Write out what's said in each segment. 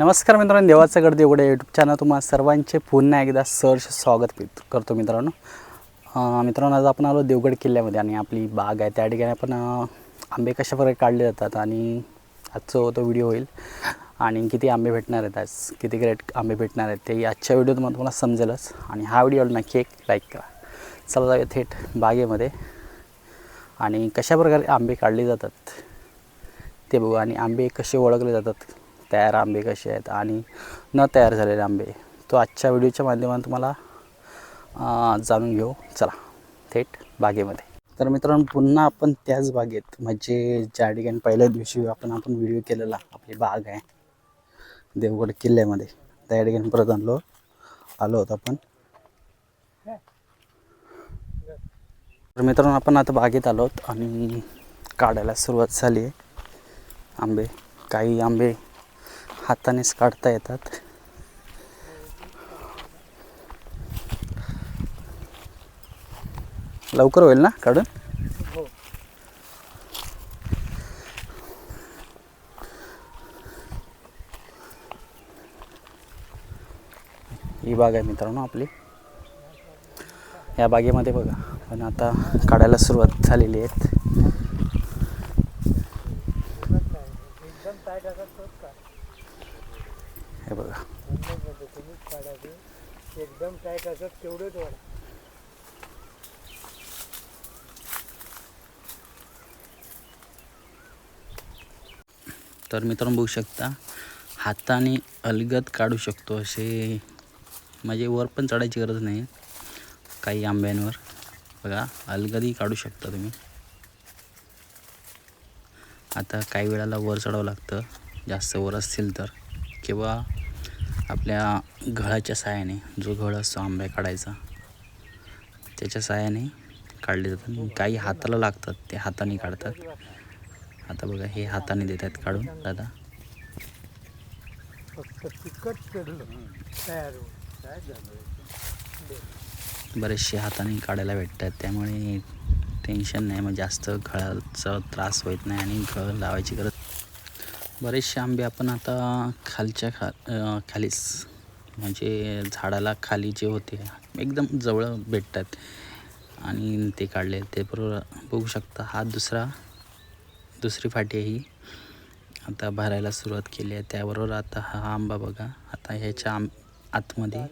नमस्कार मित्रांनो देवाचं गड देवगडे यूट्यूब चॅनल तुम्हाला सर्वांचे पुन्हा एकदा सहर्ष स्वागत करतो मित्रांनो. मित्रांनो आज आपण आलो देवगड किल्ल्यामध्ये आणि आपली बाग आहे. त्या ठिकाणी आपण आंबे कशा प्रकारे काढले जातात आणि आजचं तो व्हिडिओ होईल. आणि किती आंबे भेटणार आहेत आज किती ग्रेट आंबे भेटणार आहेत ते आजच्या व्हिडिओ तुम्हाला समजेलच. आणि हा व्हिडिओ नक्की एक लाईक करा. चला जाऊया थेट बागेमध्ये. आणि कशा प्रकारे आंबे काढले जातात ते बघू. आणि आंबे कसे ओळखले जातात तयार आंबे कसे आहेत आणि न तयार झालेले आंबे तो आजच्या व्हिडिओच्या माध्यमातून तुम्हाला जाणून घेऊ. चला थेट बागेमध्ये. तर मित्रांनो पुन्हा आपण त्याच बागेत म्हणजे ज्या ठिकाणी पहिल्या दिवशी आपण आपण व्हिडिओ केलेला आपली बाग आहे देवगड किल्ल्यामध्ये. त्या ठिकाणी परत आणलो आलो होतो आपण. तर मित्रांनो आपण आता बागेत आलो आहोत आणि काढायला सुरुवात झाली आहे. आंबे काही आंबे हातानेच काढता येतात. लवकर होईल ना काढून? ही. बाग आहे मित्रांनो आपली. या बागेमध्ये बघा. पण आता काढायला सुरुवात झालेली आहेत हे बघा. एकदम टाईट असत तेवढंच वाढ. तर मित्रांनो बघू शकता हाताने अलगद काढू शकतो असे म्हणजे वर पण चढायची गरज नाही काही आंब्यांवर. बघा अलगदही काढू शकता तुम्ही. आता काही वेळाला वर चढावं लागतं. जास्त वर असतील तर. किंवा आपल्या घळाच्या साहाय्याने जो घळ असतो आंब्या काढायचा त्याच्या साहाय्याने काढले जातात. काही हाताला लागतात ते हाताने काढतात. आता बघा हे हाताने देत आहेत काढून दादा. बरेचसे हाताने काढायला भेटतात त्यामुळे टेन्शन नाही. मग जास्त घळाचा त्रास होत नाही आणि घळ लावायची गरज बरेचसे आंबे आपण आता खालच्या खा खालीच म्हणजे झाडाला खाली जे होते एकदम जवळ भेटतात. आणि ते काढले ते बरोबर बघू शकता हा दुसरा दुसरी फाटी ही. आता भरायला सुरुवात केली आहे त्याबरोबर आता हा आंबा बघा. आता ह्याच्या आंब आतमध्ये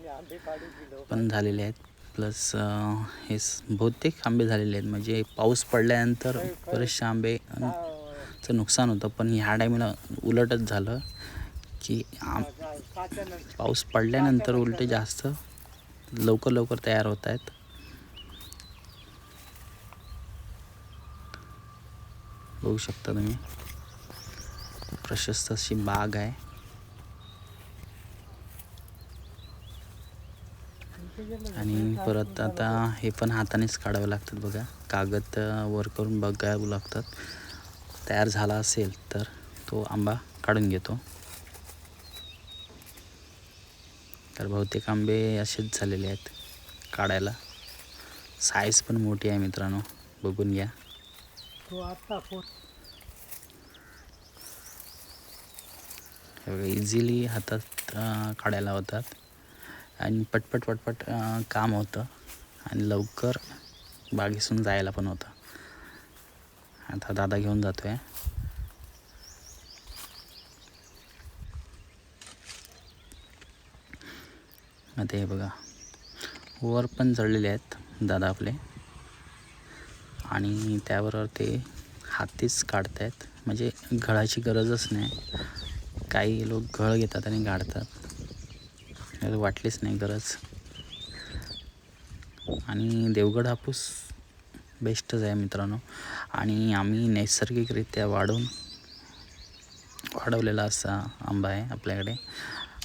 पण झालेले आहेत. प्लस हे बहुतेक आंबे झालेले आहेत. म्हणजे पाऊस पडल्यानंतर बरेचसे आंबे चं नुकसान होतं पण ह्या टायमीला उलटच झालं की आम पाऊस पडल्यानंतर उलटे जास्त लवकर लवकर तयार होत आहेत. बघू शकता तुम्ही. प्रशस्त अशी बाग आहे. आणि परत आता हे पण हातानेच काढावं लागतात बघा. कागद वर करून बघावं लागतात. तयार झाला असेल तर तो आंबा काढून घेतो. तर बहुतेक आंबे असेच झालेले आहेत काढायला. साईज पण मोठी आहे मित्रांनो. बघून घ्या. इझिली हातात काढायला होतात. आणि पटपट पटपट काम होतं. आणि लवकर बागेसून जायला पण होतं. आता दादा घेऊन जातो आहे आता हे बघा. वर पण चढलेले आहेत दादा आपले. आणि त्याबरोबर ते हातीच काढत आहेत म्हणजे घळाची गरजच नाही. काही लोक घळ घेतात आणि काढतात वाटलीच नाही गरज. आणि देवगड हापूस बेस्टच आहे मित्रांनो. आणि आम्ही नैसर्गिकरित्या वाढवून वाढवलेला असा आंबा आहे आपल्याकडे.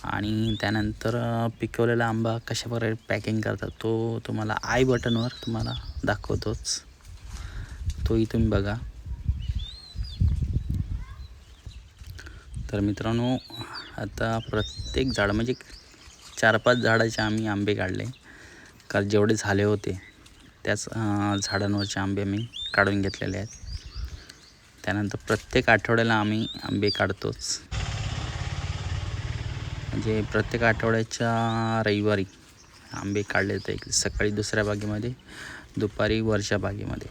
आणि त्यानंतर पिकवलेला आंबा कशाप्रकारे पॅकिंग करतात तो तुम्हाला आय बटनवर तुम्हाला दाखवतोच. तोही तुम्ही बघा. तर मित्रांनो आता प्रत्येक झाड म्हणजे चार पाच झाडाचे आम्ही आंबे काढले. कारण जेवढे झाले होते त्याच झाडांवरचे आंबे आम्ही काढून घेतलेले आहेत. त्यानंतर प्रत्येक आठवड्याला आम्ही आंबे काढतोच. म्हणजे प्रत्येक आठवड्याच्या रविवारी आंबे काढले जाते एक सकाळी दुसऱ्या बागेमध्ये दुपारी वरच्या बागेमध्ये.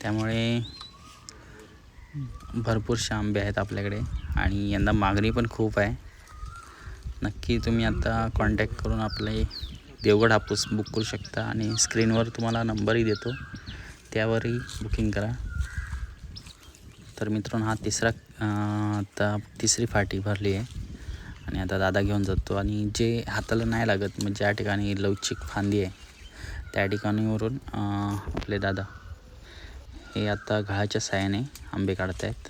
त्यामुळे भरपूरसे आंबे आहेत आपल्याकडे आणि यंदा मागणी पण खूप आहे. नक्की तुम्ही आता कॉन्टॅक्ट करून आपले देवगड हापूस बुक करू शकता आणि स्क्रीनवर तुम्हाला नंबरही देतो. त्यावरही बुकिंग करा. तर मित्रांनो हा तिसरा आता तिसरी फाटी भरली आहे. आणि आता दादा घेऊन जातो. आणि जे हाताला नाही लागत म्हणजे ज्या ठिकाणी लवचिक फांदी आहे त्या ठिकाणीवरून आपले दादा हे आता घाळाच्या साह्याने आंबे काढत आहेत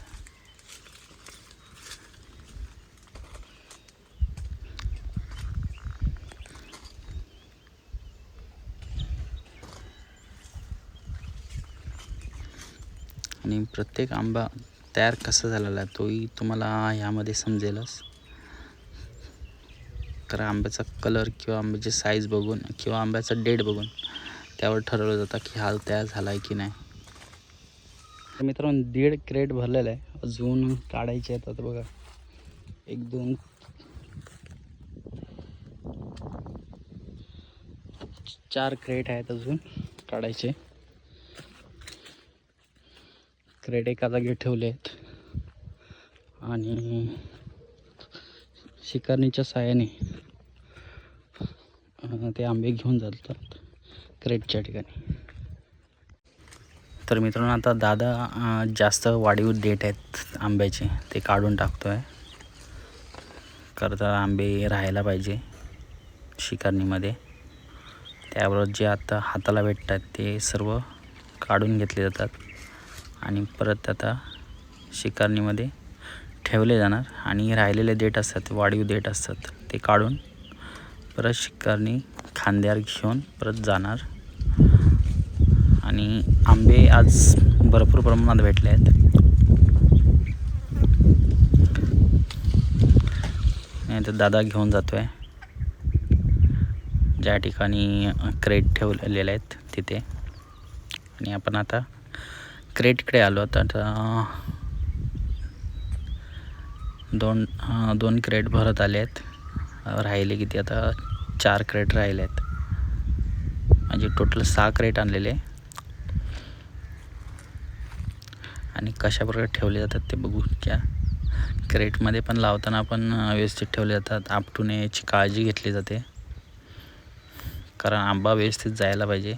आणि प्रत्येक आंबा तयार कसा झालेला आहे तोही तुम्हाला ह्यामध्ये समजेलच. कारण आंब्याचा कलर किंवा आंब्याची साईज बघून किंवा आंब्याचा डेट बघून त्यावर ठरवलं जातं की हाल तयार झाला आहे की नाही. तर मित्रांनो दीड क्रेट भरलेलं आहे. अजून काढायचे आहेत बघा. एक दोन. चार क्रेट आहेत अजून काढायचे. क्रेट एका जागी ठेवले आहेत आणि शिकारणीच्या साह्याने ते आंबे घेऊन जातात क्रेटच्या ठिकाणी. तर मित्रांनो आता दादा जास्त वाढीव देठ आहेत आंब्याचे ते काढून टाकतो आहे करता आंबे राहायला पाहिजे शिकारणीमध्ये. त्याबरोबर जे आता हाताला भेटतात ते सर्व काढून घेतले जातात. आणि परत आता शिकारणीमध्ये ठेवले जाणार. आणि राहिलेले देठ असतात वाढीव देठ असतात ते काढून परत शिकारणी खांद्यावर घेऊन परत जाणार. आणि आंबे आज भरपूर प्रमाणात भेटले आहेत. नाही तर दादा घेऊन जातो आहे ज्या ठिकाणी क्रेट ठेवलेले आहेत तिथे. आणि आपण आता क्रेटकडे आलो आता. दोन दोन क्रेट भरत आले आहेत राहिले किती आता? चार क्रेट राहिले आहेत म्हणजे टोटल सहा क्रेट आणलेले. आणि कशा प्रकारे ठेवले जातात ते बघू क्या क्रेटमध्ये पण लावताना पण व्यवस्थित ठेवले जातात. आपटून याची काळजी घेतली जाते. कारण आंबा व्यवस्थित जायला पाहिजे.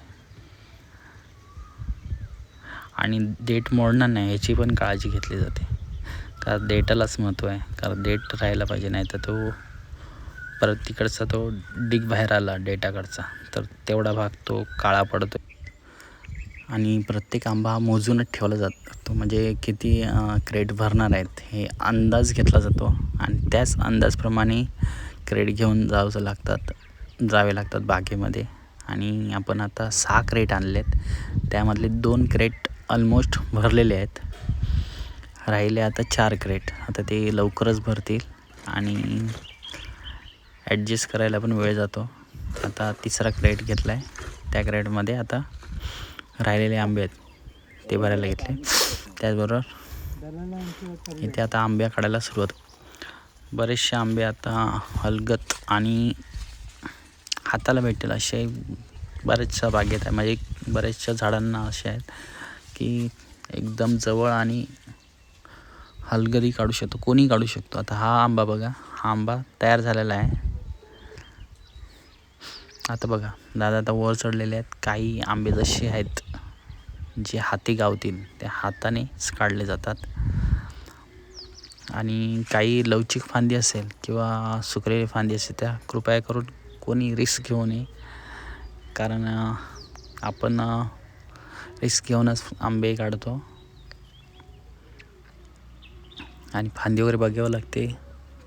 आणि देठ मोडणार नाही याची पण काळजी घेतली जाते. कारण देठालाच महत्त्व आहे. कारण देठ राहायला पाहिजे नाही तर तो परत तिकडचा तो डिग बाहेर आला डेटाकडचा. तर तेवढा भाग तो काळा पडतो आणि प्रत्येक आंबा हा मोजूनच ठेवला जातो म्हणजे किती क्रेट भरणार आहेत हे अंदाज घेतला जातो. आणि त्याच अंदाजप्रमाणे क्रेट घेऊन जावं लागतात जावे लागतात बागेमध्ये. आणि आपण आता सहा क्रेट आणलेत. त्यामधले दोन क्रेट ऑलमोस्ट भरलेले आहेत. राहिले आता चार क्रेट आता ते लवकरच भरतील आणि ॲडजस्ट करायला पण वेळ जातो. आता तिसरा क्रेट घेतला आहे त्या क्रेटमध्ये आता राहिलेले आंबे आहेत. ते भरायला घेतले. त्याचबरोबर इथे आता आंब्या काढायला सुरुवात. बरेचसे आंबे आता हलगत आणि हाताला भेटेल असे बऱ्याचशा बागेत आहे. म्हणजे बऱ्याचशा झाडांना असे आहेत. की एकदम जवळ आणि हलगरी काढू शकतो. कोणी काढू शकतो. आता हा आंबा बघा. हा आंबा तयार झालेला आहे. आता बघा. दादा आता वर चढलेले आहेत. काही आंबे जसे आहेत जे हाती गावतील ते हातानेच काढले जातात. आणि काही लवचिक फांदी असेल किंवा सुकलेली फांदी असेल त्या कृपया करून कोणी रिस्क घेऊ नये. कारण आपण रिस्क घेऊनच आंबे काढतो. आणि फांदी वगैरे बघावं लागते.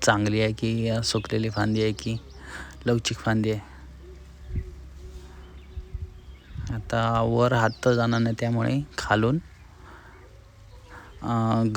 चांगली आहे की सुकलेली फांदी आहे की लवचिक फांदी आहे. आता वर हात तर जाणार नाही त्यामुळे खालून अं,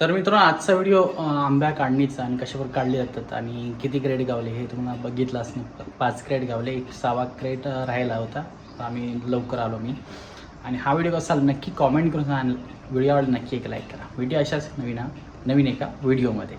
तर मित्रांनो आजचा व्हिडिओ आंब्या काढणीचा आणि कशावर काढले जातात आणि किती क्रेट गावले हे तुम्हाला बघितलं असणं पाच क्रेट गावले एक सहावा क्रेट राहिला होता. आम्ही लवकर आलो मी. आणि हा व्हिडिओ कसा नक्की कॉमेंट करून सांगा. व्हिडिओ आवडला नक्की एक लाईक करा. व्हिडिओ अशाच नवीन नवीन एका व्हिडिओमध्ये.